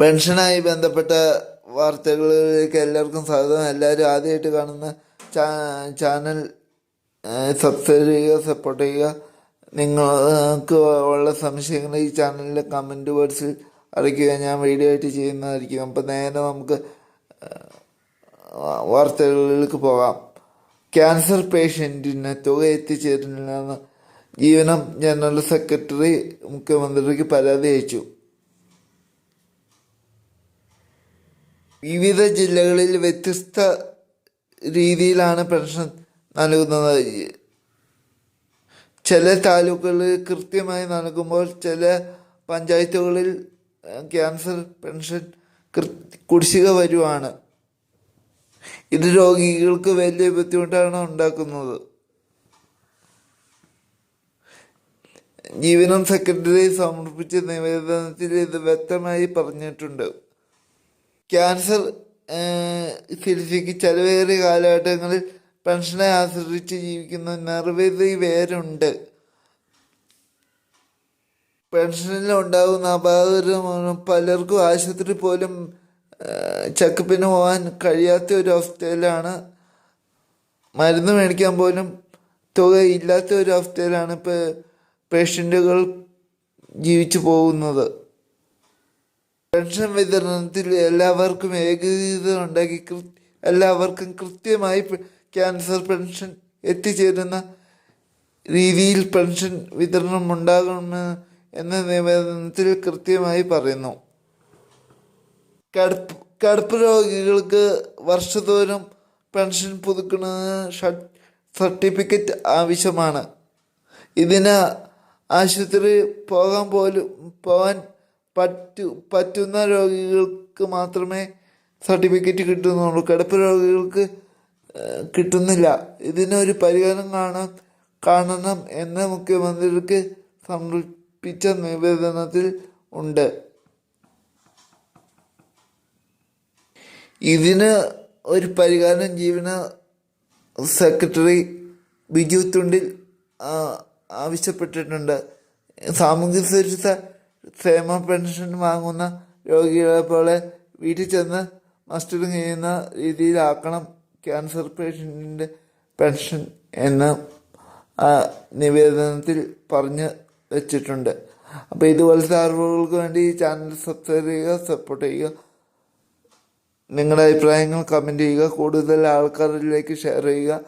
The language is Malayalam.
പെൻഷനായി ബന്ധപ്പെട്ട വാർത്തകളിലേക്ക് എല്ലാവർക്കും സ്വാഗതം. എല്ലാവരും ആദ്യമായിട്ട് കാണുന്ന ചാനൽ സബ്സ്ക്രൈബ് ചെയ്യുക സപ്പോർട്ട് ചെയ്യുക. നിങ്ങൾക്ക് ഉള്ള സംശയങ്ങൾ ഈ ചാനലിലെ കമന്റ് ബോക്സിൽ അറിയിക്കുക. ഞാൻ വീഡിയോ ആയിട്ട് ചെയ്യുന്നതായിരിക്കും. അപ്പം നേരെ നമുക്ക് വാർത്തകളിലേക്ക് പോകാം. ക്യാൻസർ പേഷ്യന്റിന് തുക എത്തിച്ചേരുന്നില്ലെന്ന് ജീവനം ജനറൽ സെക്രട്ടറി മുഖ്യമന്ത്രിക്ക് പരാതി അയച്ചു. വിവിധ ജില്ലകളിൽ വ്യത്യസ്ത രീതിയിലാണ് പെൻഷൻ നൽകുന്നത്. ചില താലൂക്കുകളിൽ കൃത്യമായി നൽകുമ്പോൾ ചില പഞ്ചായത്തുകളിൽ ക്യാൻസർ പെൻഷൻ കുടിശ്ശിക വരുവാണ്. ഇത് രോഗികൾക്ക് വലിയ ബുദ്ധിമുട്ടാണ് ഉണ്ടാക്കുന്നത്. ജീവനം സെക്രട്ടറി സമർപ്പിച്ച നിവേദനത്തിൽ ഇത് വ്യക്തമായി പറഞ്ഞിട്ടുണ്ട്. ക്യാൻസർ ചികിത്സയ്ക്ക് ചെലവേറിയ കാലഘട്ടങ്ങളിൽ പെൻഷനെ ആശ്രയിച്ച് ജീവിക്കുന്ന നിരവധി പേരുണ്ട്. പെൻഷനിൽ ഉണ്ടാകുന്ന അപാകതം മൂലം പലർക്കും ആശുപത്രി പോലും ചെക്കപ്പിന് പോകാൻ കഴിയാത്ത ഒരു അവസ്ഥയിലാണ്. മരുന്ന് മേടിക്കാൻ പോലും തുക ഇല്ലാത്ത ഒരു അവസ്ഥയിലാണ് ഇപ്പോൾ പേഷ്യന്റുകൾ ജീവിച്ചു പോകുന്നത്. പെൻഷൻ വിതരണത്തിൽ എല്ലാവർക്കും ഏകീകൃതം ഉണ്ടാക്കി എല്ലാവർക്കും കൃത്യമായി ക്യാൻസർ പെൻഷൻ എത്തിച്ചേരുന്ന രീതിയിൽ പെൻഷൻ വിതരണം ഉണ്ടാകണമെന്ന് എന്ന നിവേദനത്തിൽ കൃത്യമായി പറയുന്നു. കടുപ്പ് കടുപ്പ് രോഗികൾക്ക് വർഷതോറും പെൻഷൻ പുതുക്കുന്നതിന് സർട്ടിഫിക്കറ്റ് ആവശ്യമാണ്. ഇതിന് ആശുപത്രി പോകാൻ പോലും പോകാൻ പറ്റു പറ്റുന്ന രോഗികൾക്ക് മാത്രമേ സർട്ടിഫിക്കറ്റ് കിട്ടുന്നുള്ളൂ. കിടപ്പ് രോഗികൾക്ക് കിട്ടുന്നില്ല. ഇതിനൊരു പരിഹാരം കാണാൻ കാണണം എന്ന് മുഖ്യമന്ത്രിക്ക് സമർപ്പിച്ച നിവേദനത്തിൽ ഉണ്ട്. ഇതിന് ഒരു പരിഹാരം ജീവന സെക്രട്ടറി ബിജു തുണ്ടിൽ ആവശ്യപ്പെട്ടിട്ടുണ്ട്. സാമൂഹ്യ സുരക്ഷ ക്ഷേമ പെൻഷൻ വാങ്ങുന്ന രോഗികളെ പോലെ വീട്ടിൽ ചെന്ന് മസ്റ്ററിങ് ചെയ്യുന്ന രീതിയിലാക്കണം ക്യാൻസർ പേഷ്യന്റിന്റെ പെൻഷൻ എന്ന് നിവേദനത്തിൽ പറഞ്ഞ് വെച്ചിട്ടുണ്ട്. അപ്പോൾ ഇതുപോലത്തെ അറിവുകൾക്ക് വേണ്ടി ഈ ചാനൽ സബ്സ്ക്രൈബ് ചെയ്യുക സപ്പോർട്ട് ചെയ്യുക. നിങ്ങളുടെ അഭിപ്രായങ്ങൾ കമന്റ് ചെയ്യുക. കൂടുതൽ ആൾക്കാരിലേക്ക് ഷെയർ ചെയ്യുക.